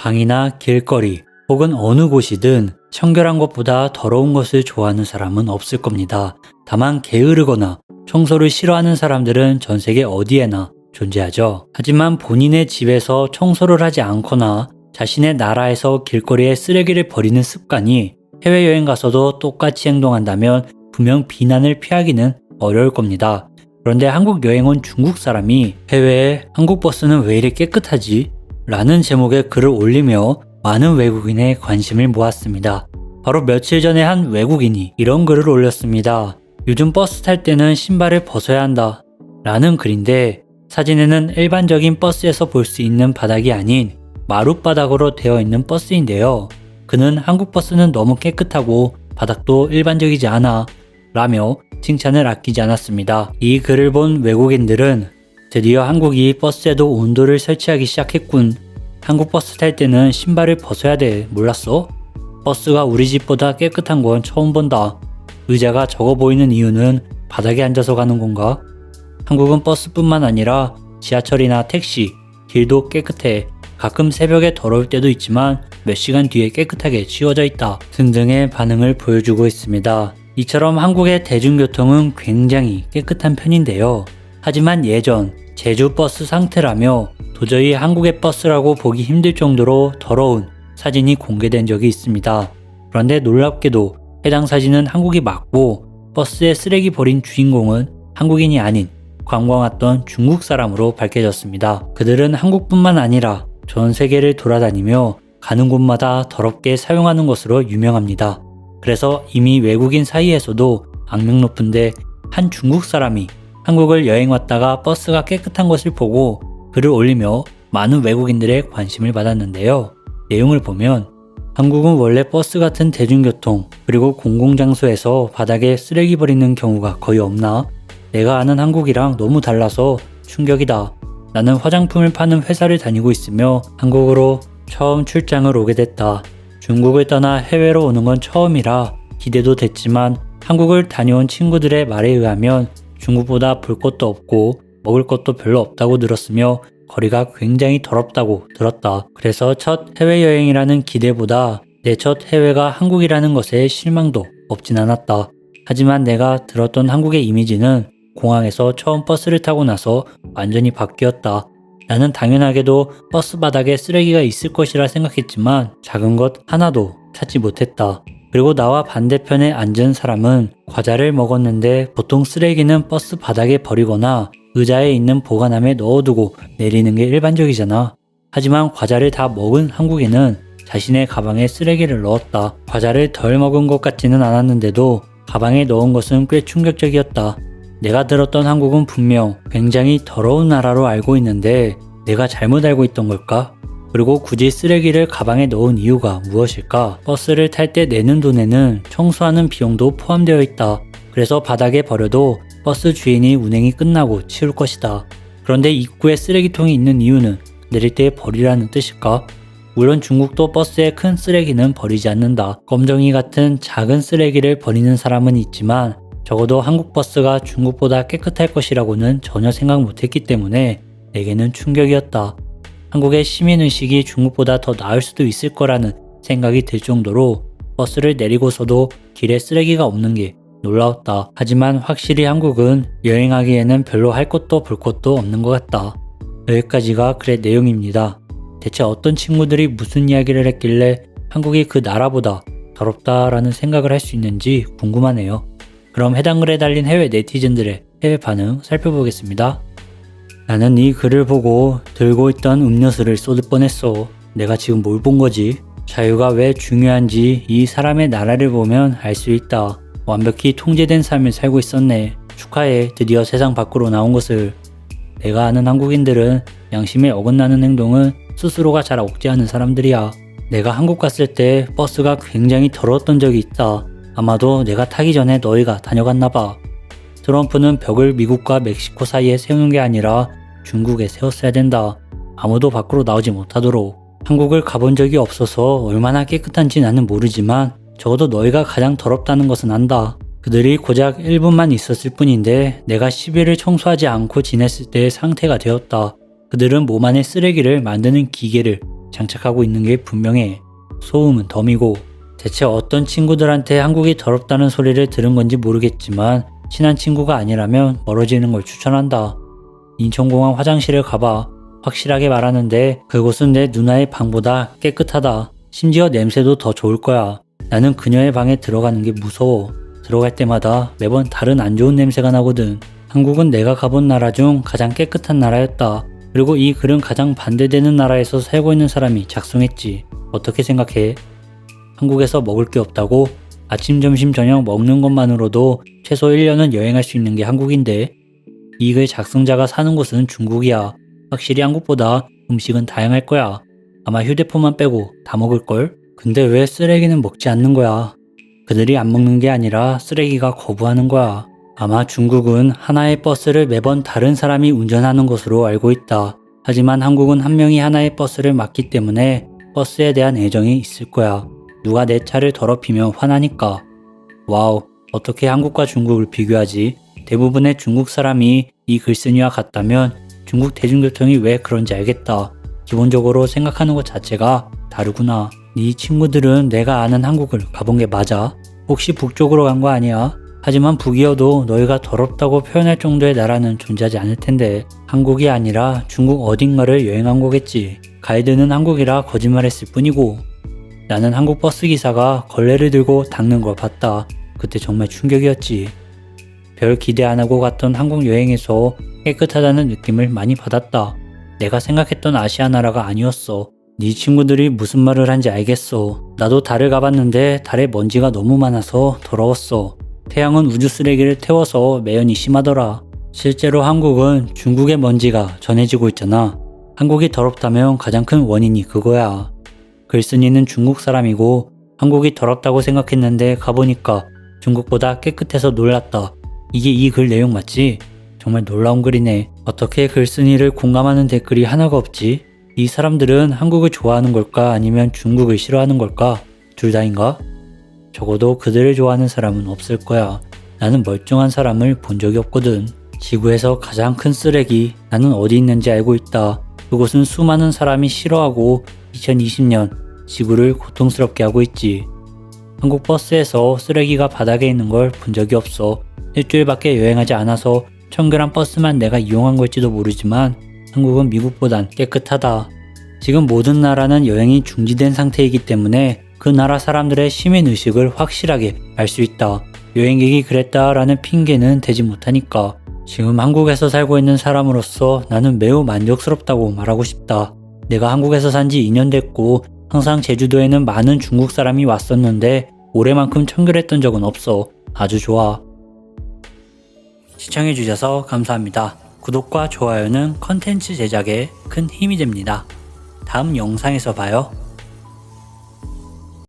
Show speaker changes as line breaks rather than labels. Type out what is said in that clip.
방이나 길거리 혹은 어느 곳이든 청결한 것보다 더러운 것을 좋아하는 사람은 없을 겁니다. 다만 게으르거나 청소를 싫어하는 사람들은 전 세계 어디에나 존재하죠. 하지만 본인의 집에서 청소를 하지 않거나 자신의 나라에서 길거리에 쓰레기를 버리는 습관이 해외여행 가서도 똑같이 행동한다면 분명 비난을 피하기는 어려울 겁니다. 그런데 한국 여행 온 중국 사람이 해외에 한국 버스는 왜 이리 깨끗하지? 라는 제목의 글을 올리며 많은 외국인의 관심을 모았습니다. 바로 며칠 전에 한 외국인이 이런 글을 올렸습니다. 요즘 버스 탈 때는 신발을 벗어야 한다. 라는 글인데 사진에는 일반적인 버스에서 볼 수 있는 바닥이 아닌 마룻바닥으로 되어 있는 버스인데요. 그는 한국 버스는 너무 깨끗하고 바닥도 일반적이지 않아 라며 칭찬을 아끼지 않았습니다. 이 글을 본 외국인들은 드디어 한국이 버스에도 온도를 설치하기 시작했군. 한국 버스 탈 때는 신발을 벗어야 돼. 몰랐어? 버스가 우리 집보다 깨끗한 건 처음 본다. 의자가 적어 보이는 이유는 바닥에 앉아서 가는 건가? 한국은 버스뿐만 아니라 지하철이나 택시, 길도 깨끗해. 가끔 새벽에 더러울 때도 있지만 몇 시간 뒤에 깨끗하게 치워져 있다. 등등의 반응을 보여주고 있습니다. 이처럼 한국의 대중교통은 굉장히 깨끗한 편인데요. 하지만 예전 제주 버스 상태라며 도저히 한국의 버스라고 보기 힘들 정도로 더러운 사진이 공개된 적이 있습니다. 그런데 놀랍게도 해당 사진은 한국이 맞고 버스에 쓰레기 버린 주인공은 한국인이 아닌 관광 왔던 중국 사람으로 밝혀졌습니다. 그들은 한국뿐만 아니라 전 세계를 돌아다니며 가는 곳마다 더럽게 사용하는 것으로 유명합니다. 그래서 이미 외국인 사이에서도 악명 높은데 한 중국 사람이 한국을 여행 왔다가 버스가 깨끗한 것을 보고 글을 올리며 많은 외국인들의 관심을 받았는데요. 내용을 보면 한국은 원래 버스 같은 대중교통 그리고 공공장소에서 바닥에 쓰레기 버리는 경우가 거의 없나? 내가 아는 한국이랑 너무 달라서 충격이다. 나는 화장품을 파는 회사를 다니고 있으며 한국으로 처음 출장을 오게 됐다. 중국을 떠나 해외로 오는 건 처음이라 기대도 됐지만 한국을 다녀온 친구들의 말에 의하면 중국보다 볼 것도 없고 먹을 것도 별로 없다고 들었으며 거리가 굉장히 더럽다고 들었다. 그래서 첫 해외여행이라는 기대보다 내 첫 해외가 한국이라는 것에 실망도 없진 않았다. 하지만 내가 들었던 한국의 이미지는 공항에서 처음 버스를 타고 나서 완전히 바뀌었다. 나는 당연하게도 버스 바닥에 쓰레기가 있을 것이라 생각했지만 작은 것 하나도 찾지 못했다. 그리고 나와 반대편에 앉은 사람은 과자를 먹었는데 보통 쓰레기는 버스 바닥에 버리거나 의자에 있는 보관함에 넣어두고 내리는 게 일반적이잖아. 하지만 과자를 다 먹은 한국인은 자신의 가방에 쓰레기를 넣었다. 과자를 덜 먹은 것 같지는 않았는데도 가방에 넣은 것은 꽤 충격적이었다. 내가 들었던 한국은 분명 굉장히 더러운 나라로 알고 있는데 내가 잘못 알고 있던 걸까? 그리고 굳이 쓰레기를 가방에 넣은 이유가 무엇일까? 버스를 탈 때 내는 돈에는 청소하는 비용도 포함되어 있다. 그래서 바닥에 버려도 버스 주인이 운행이 끝나고 치울 것이다. 그런데 입구에 쓰레기통이 있는 이유는 내릴 때 버리라는 뜻일까? 물론 중국도 버스에 큰 쓰레기는 버리지 않는다. 검정이 같은 작은 쓰레기를 버리는 사람은 있지만 적어도 한국 버스가 중국보다 깨끗할 것이라고는 전혀 생각 못했기 때문에 내게는 충격이었다. 한국의 시민의식이 중국보다 더 나을 수도 있을 거라는 생각이 들 정도로 버스를 내리고서도 길에 쓰레기가 없는 게 놀라웠다. 하지만 확실히 한국은 여행하기에는 별로 할 것도 볼 것도 없는 것 같다. 여기까지가 글의 내용입니다. 대체 어떤 친구들이 무슨 이야기를 했길래 한국이 그 나라보다 더럽다라는 생각을 할 수 있는지 궁금하네요. 그럼 해당 글에 달린 해외 네티즌들의 해외 반응 살펴보겠습니다. 나는 이 글을 보고 들고 있던 음료수를 쏟을 뻔했어. 내가 지금 뭘 본 거지? 자유가 왜 중요한지 이 사람의 나라를 보면 알 수 있다. 완벽히 통제된 삶을 살고 있었네. 축하해. 드디어 세상 밖으로 나온 것을. 내가 아는 한국인들은 양심에 어긋나는 행동은 스스로가 잘 억제하는 사람들이야. 내가 한국 갔을 때 버스가 굉장히 더러웠던 적이 있다. 아마도 내가 타기 전에 너희가 다녀갔나 봐. 트럼프는 벽을 미국과 멕시코 사이에 세우는 게 아니라 중국에 세웠어야 된다. 아무도 밖으로 나오지 못하도록. 한국을 가본 적이 없어서 얼마나 깨끗한지 나는 모르지만 적어도 너희가 가장 더럽다는 것은 안다. 그들이 고작 1분만 있었을 뿐인데 내가 10일을 청소하지 않고 지냈을 때의 상태가 되었다. 그들은 몸 안에 쓰레기를 만드는 기계를 장착하고 있는 게 분명해. 소음은 덤이고 대체 어떤 친구들한테 한국이 더럽다는 소리를 들은 건지 모르겠지만 친한 친구가 아니라면 멀어지는 걸 추천한다. 인천공항 화장실을 가봐. 확실하게 말하는데 그곳은 내 누나의 방보다 깨끗하다. 심지어 냄새도 더 좋을 거야. 나는 그녀의 방에 들어가는 게 무서워. 들어갈 때마다 매번 다른 안 좋은 냄새가 나거든. 한국은 내가 가본 나라 중 가장 깨끗한 나라였다. 그리고 이 글은 가장 반대되는 나라에서 살고 있는 사람이 작성했지. 어떻게 생각해? 한국에서 먹을 게 없다고? 아침, 점심, 저녁 먹는 것만으로도 최소 1년은 여행할 수 있는 게 한국인데 이글 작성자가 사는 곳은 중국이야. 확실히 한국보다 음식은 다양할 거야. 아마 휴대폰만 빼고 다 먹을걸? 근데 왜 쓰레기는 먹지 않는 거야? 그들이 안 먹는 게 아니라 쓰레기가 거부하는 거야. 아마 중국은 하나의 버스를 매번 다른 사람이 운전하는 것으로 알고 있다. 하지만 한국은 한 명이 하나의 버스를 맡기 때문에 버스에 대한 애정이 있을 거야. 누가 내 차를 더럽히면 화나니까. 와우, 어떻게 한국과 중국을 비교하지? 대부분의 중국 사람이 이 글쓴이와 같다면 중국 대중교통이 왜 그런지 알겠다. 기본적으로 생각하는 것 자체가 다르구나. 네 친구들은 내가 아는 한국을 가본 게 맞아? 혹시 북쪽으로 간 거 아니야? 하지만 북이어도 너희가 더럽다고 표현할 정도의 나라는 존재하지 않을 텐데 한국이 아니라 중국 어딘가를 여행한 거겠지. 가이드는 한국이라 거짓말했을 뿐이고 나는 한국 버스 기사가 걸레를 들고 닦는 걸 봤다. 그때 정말 충격이었지. 별 기대 안 하고 갔던 한국 여행에서 깨끗하다는 느낌을 많이 받았다. 내가 생각했던 아시아 나라가 아니었어. 네 친구들이 무슨 말을 한지 알겠어. 나도 달을 가봤는데 달에 먼지가 너무 많아서 더러웠어. 태양은 우주 쓰레기를 태워서 매연이 심하더라. 실제로 한국은 중국의 먼지가 전해지고 있잖아. 한국이 더럽다면 가장 큰 원인이 그거야. 글쓴이는 중국 사람이고 한국이 더럽다고 생각했는데 가보니까 중국보다 깨끗해서 놀랐다. 이게 이 글 내용 맞지? 정말 놀라운 글이네. 어떻게 글쓴이를 공감하는 댓글이 하나가 없지? 이 사람들은 한국을 좋아하는 걸까 아니면 중국을 싫어하는 걸까? 둘 다인가? 적어도 그들을 좋아하는 사람은 없을 거야. 나는 멀쩡한 사람을 본 적이 없거든. 지구에서 가장 큰 쓰레기, 나는 어디 있는지 알고 있다. 그곳은 수많은 사람이 싫어하고 2020년 지구를 고통스럽게 하고 있지. 한국 버스에서 쓰레기가 바닥에 있는 걸 본 적이 없어. 일주일밖에 여행하지 않아서 청결한 버스만 내가 이용한 걸지도 모르지만 한국은 미국보단 깨끗하다. 지금 모든 나라는 여행이 중지된 상태이기 때문에 그 나라 사람들의 시민 의식을 확실하게 알 수 있다. 여행객이 그랬다라는 핑계는 되지 못하니까. 지금 한국에서 살고 있는 사람으로서 나는 매우 만족스럽다고 말하고 싶다. 내가 한국에서 산 지 2년 됐고 항상 제주도에는 많은 중국 사람이 왔었는데 올해만큼 청결했던 적은 없어. 아주 좋아. 시청해주셔서 감사합니다. 구독과 좋아요는 컨텐츠 제작에 큰 힘이 됩니다. 다음 영상에서 봐요.